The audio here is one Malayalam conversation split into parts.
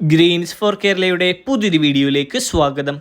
ഗ്രീൻസ് ഫോർ കേരളയുടെ പുതിയൊരു വീഡിയോയിലേക്ക് സ്വാഗതം.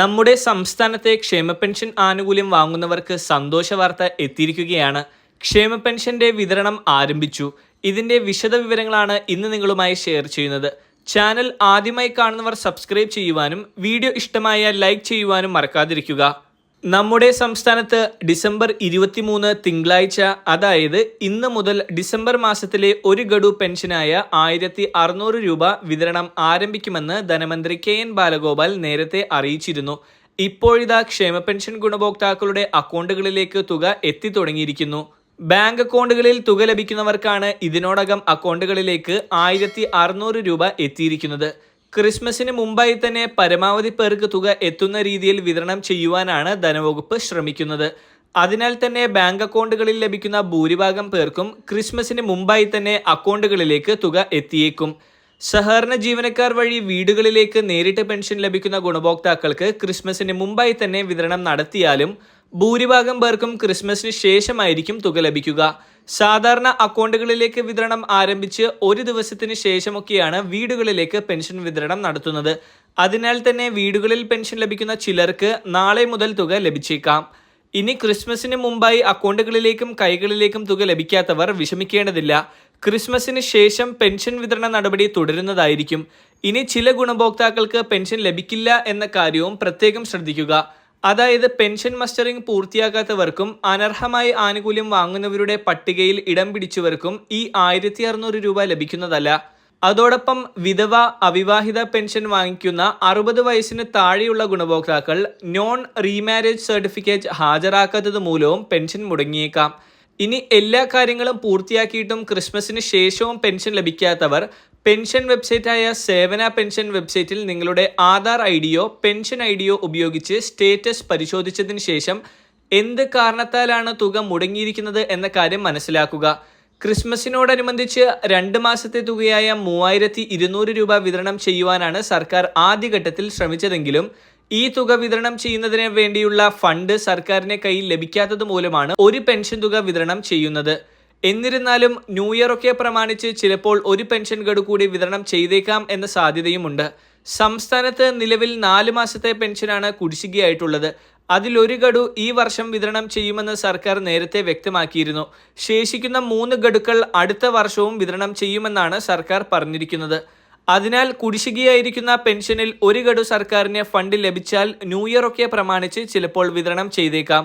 നമ്മുടെ സംസ്ഥാനത്തെ ക്ഷേമ പെൻഷൻ ആനുകൂല്യം വാങ്ങുന്നവർക്ക് സന്തോഷ വാർത്ത എത്തിയിരിക്കുകയാണ്. ക്ഷേമ പെൻഷന്റെ വിതരണം ആരംഭിച്ചു. ഇതിന്റെ വിശദ വിവരങ്ങളാണ് ഇന്ന് നിങ്ങളുമായി ഷെയർ ചെയ്യുന്നത്. ചാനൽ ആദ്യമായി കാണുന്നവർ സബ്സ്ക്രൈബ് ചെയ്യുവാനും വീഡിയോ ഇഷ്ടമായ ലൈക്ക് ചെയ്യുവാനും മറക്കാതിരിക്കുക. നമ്മുടെ സംസ്ഥാനത്ത് ഡിസംബർ ഇരുപത്തിമൂന്ന് തിങ്കളാഴ്ച അതായത് ഇന്ന് മുതൽ ഡിസംബർ മാസത്തിലെ ഒരു ഗഡു പെൻഷനായ ആയിരത്തി അറുന്നൂറ് രൂപ വിതരണം ആരംഭിക്കുമെന്ന് ധനമന്ത്രി കെ എൻ ബാലഗോപാൽ നേരത്തെ അറിയിച്ചിരുന്നു. ഇപ്പോഴിതാ ക്ഷേമ പെൻഷൻ ഗുണഭോക്താക്കളുടെ അക്കൗണ്ടുകളിലേക്ക് തുക എത്തിത്തുടങ്ങിയിരിക്കുന്നു ബാങ്ക് അക്കൗണ്ടുകളിൽ തുക ലഭിക്കുന്നവർക്കാണ് ഇതിനോടകം അക്കൗണ്ടുകളിലേക്ക് ആയിരത്തി രൂപ എത്തിയിരിക്കുന്നത്. ക്രിസ്മസിന് മുമ്പായി തന്നെ പരമാവധി പേർക്ക് തുക എത്തുന്ന രീതിയിൽ വിതരണം ചെയ്യുവാനാണ് ധനവകുപ്പ് ശ്രമിക്കുന്നത്. അതിനാൽ തന്നെ ബാങ്ക് അക്കൗണ്ടുകളിൽ ലഭിക്കുന്ന ഭൂരിഭാഗം പേർക്കും ക്രിസ്മസിന് മുമ്പായി തന്നെ അക്കൗണ്ടുകളിലേക്ക് തുക എത്തിയേക്കും. സഹകരണ ജീവനക്കാർ വഴി വീടുകളിലേക്ക് നേരിട്ട് പെൻഷൻ ലഭിക്കുന്ന ഗുണഭോക്താക്കൾക്ക് ക്രിസ്മസിന് മുമ്പായി തന്നെ വിതരണം നടത്തിയാലും ഭൂരിഭാഗം പേർക്കും ക്രിസ്മസിന് ശേഷമായിരിക്കും തുക ലഭിക്കുക. സാധാരണ അക്കൗണ്ടുകളിലേക്ക് വിതരണം ആരംഭിച്ച് ഒരു ദിവസത്തിന് ശേഷമൊക്കെയാണ് വീടുകളിലേക്ക് പെൻഷൻ വിതരണം നടത്തുന്നത്. അതിനാൽ തന്നെ വീടുകളിൽ പെൻഷൻ ലഭിക്കുന്ന ചിലർക്ക് നാളെ മുതൽ തുക ലഭിച്ചേക്കാം. ഇനി ക്രിസ്മസിന് മുമ്പായി അക്കൗണ്ടുകളിലേക്കും കൈകളിലേക്കും തുക ലഭിക്കാത്തവർ വിഷമിക്കേണ്ടതില്ല. ക്രിസ്മസിന് ശേഷം പെൻഷൻ വിതരണ നടപടി തുടരുന്നതായിരിക്കും. ഇനി ചില ഗുണഭോക്താക്കൾക്ക് പെൻഷൻ ലഭിക്കില്ല എന്ന കാര്യവും പ്രത്യേകം ശ്രദ്ധിക്കുക. അതായത് പെൻഷൻ മസ്റ്ററിംഗ് പൂർത്തിയാക്കാത്തവർക്കും അനർഹമായി ആനുകൂല്യം വാങ്ങുന്നവരുടെ പട്ടികയിൽ ഇടം പിടിച്ചവർക്കും ഈ ആയിരത്തി അറുന്നൂറ് രൂപ ലഭിക്കുന്നതല്ല. അതോടൊപ്പം വിധവ അവിവാഹിത പെൻഷൻ വാങ്ങിക്കുന്ന അറുപത് വയസ്സിന് താഴെയുള്ള ഗുണഭോക്താക്കൾ നോൺ റീമാരേജ് സർട്ടിഫിക്കറ്റ് ഹാജരാക്കാത്തത് മൂലവും പെൻഷൻ മുടങ്ങിയേക്കാം. ഇനി എല്ലാ കാര്യങ്ങളും പൂർത്തിയാക്കിയിട്ടും ക്രിസ്മസിന് ശേഷവും പെൻഷൻ ലഭിക്കാത്തവർ പെൻഷൻ വെബ്സൈറ്റായ സേവന പെൻഷൻ വെബ്സൈറ്റിൽ നിങ്ങളുടെ ആധാർ ഐ ഡിയോ പെൻഷൻ ഐ ഡിയോ ഉപയോഗിച്ച് സ്റ്റേറ്റസ് പരിശോധിച്ചതിന് ശേഷം എന്ത് കാരണത്താലാണ് തുക മുടങ്ങിയിരിക്കുന്നത് എന്ന കാര്യം മനസ്സിലാക്കുക. ക്രിസ്മസിനോടനുബന്ധിച്ച് രണ്ട് മാസത്തെ തുകയായ മൂവായിരത്തി ഇരുന്നൂറ് രൂപ വിതരണം ചെയ്യുവാനാണ് സർക്കാർ ആദ്യഘട്ടത്തിൽ ശ്രമിച്ചതെങ്കിലും ഈ തുക വിതരണം ചെയ്യുന്നതിന് വേണ്ടിയുള്ള ഫണ്ട് സർക്കാരിന്റെ കയ്യിൽ ലഭിക്കാത്തത് മൂലമാണ് ഒരു പെൻഷൻ തുക വിതരണം ചെയ്യുന്നത്. എന്നിരുന്നാലും ന്യൂ ഇയർ ഒക്കെ പ്രമാണിച്ച് ചിലപ്പോൾ ഒരു പെൻഷൻ ഗഡു കൂടി വിതരണം ചെയ്തേക്കാം എന്ന സാധ്യതയുമുണ്ട്. സംസ്ഥാനത്ത് നിലവിൽ നാല് മാസത്തെ പെൻഷനാണ് കുടിശ്ശികയായിട്ടുള്ളത്. അതിലൊരു ഗഡു ഈ വർഷം വിതരണം ചെയ്യുമെന്ന് സർക്കാർ നേരത്തെ വ്യക്തമാക്കിയിരുന്നു. ശേഷിക്കുന്ന മൂന്ന് ഗഡുക്കൾ അടുത്ത വർഷവും വിതരണം ചെയ്യുമെന്നാണ് സർക്കാർ പറഞ്ഞിരിക്കുന്നത്. അതിനാൽ കുടിശ്ശികയായിരിക്കുന്ന പെൻഷനിൽ ഒരു ഗഡു സർക്കാരിന് ഫണ്ട് ലഭിച്ചാൽ ന്യൂ ഇയർ ഒക്കെ പ്രമാണിച്ച് ചിലപ്പോൾ വിതരണം ചെയ്തേക്കാം.